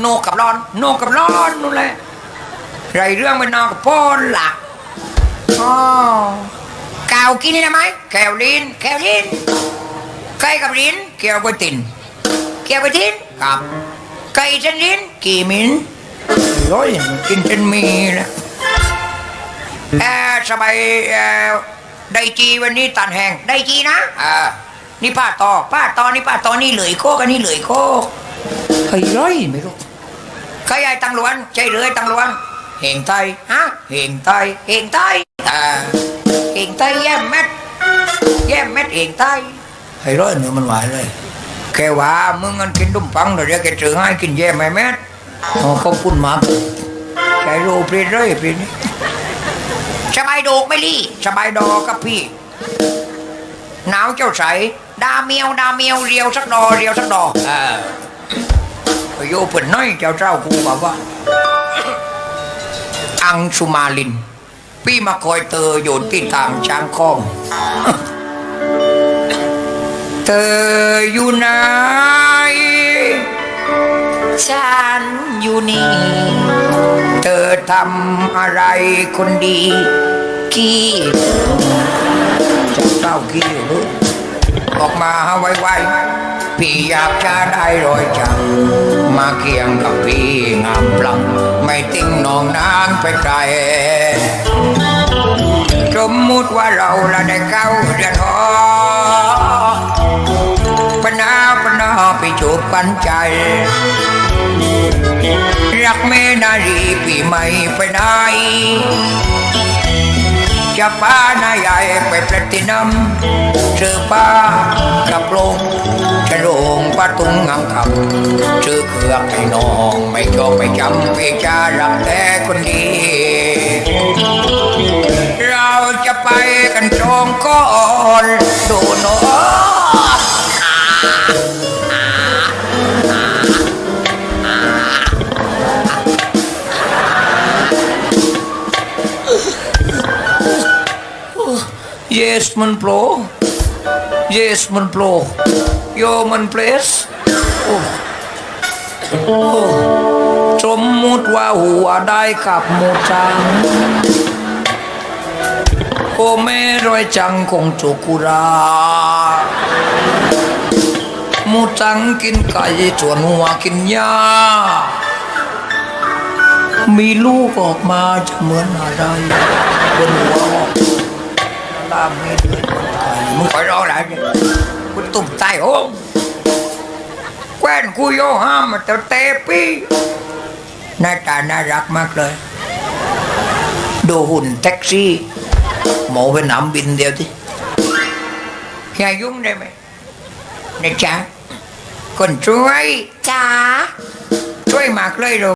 โนกับร้อน โนกับร้อนนู่นแหละไรเรื่องมันนอนกับพ่อนหลักอ๋อกาวกินนี่นะไหมแก้วลิ้นแก้วลิ้นไก่กับลิ้นเกี่ยวกับตินเกี่ยวกับทินกับไก่เส้นลิ้นกี่มินร้อยกินเส้นมีแหล้วเออสบายเออได้จีวันนี้ตันแหงได้จีนะอ่านี่ป้าต่อป้าต่อนี่ป้าต่อนี่เหลยโคกอันนี้เหลยโคก เฮ้ยร้อยไม่รู้ใครไอ้ตังหลวนใจเรือตังหลวนเฮงไตฮะเฮงไตเฮงไตอ่าเฮงไตแย่มเม็ดแย่มเม็ดเฮงไตให้ร้อยเนื้อมันหวานเลยแค่ว่ามึงงันกินดุมปังเดี๋ยวแกซื้อให้กินแย่มไหมเม็ดอ๋อขอบคุณมากใจโรเปลี่ยนเลยเปลี่ยนสบายโดกไม่ลี่สบายดอกกับพี่หนาวเจ้าใสดาเมียวดาเมียวเรียวสักดอเรียวสักดอเออ ไปโยเปิดน้อยเจ้าเจ้ากูบอกว่า อังสุมาลิน พี่มาคอยเตออยู่ที่ทางช้างคอมเธออยู่ไหนฉันอยู่นี่ เธอทำอะไรคนดีกี้เจ้าเจ้ากี้อยู่รู้ออกมาไวๆ พี่อยากจะได้รอยจัง มาเคียงกับพี่งามพลังไม่ติ้งนองนางไปไกลสมมุติว่าเราละได้เข้าเดือนหอปนาปนาไปจูบกันใจ รักแม่นารีพี่ไม่ไปไหนจะป้านายใหญ่ไปประตินำเจอป้ากับลง ลงป้าตุงงามคำเจอเครือกให้น้องไม่ชอบไม่จำพี่จะรักแต่คนดี เราจะไปกันตรงก่อนดูหนอ Yes มันโปร Yes มันโปรโยมั นเพลสโอ้โอ้สมมุติว่าหัวได้กับหมูจังโอ้แม่รอยจังคงจุกุราหมูจังกินไก่ส่วนหัวกินหญ้ามีลูกออกมาจะเหมือนอะไรบนหัวออกลาไม่เดือดไทยมึงคอยรออะไรเนี่ยคุณ ตุ่มตายโอ้งแควนคุยโยห้ามมาแต่เตปีหน้าตาน่ารักมากเลย ดูหุ่นแท็กซี่ หมอไปหนำบินเดียวที่อย่ายุ่งได้ไหมนะจ๊ะคนช่วยจ้าช่วยมากเลยเหรอ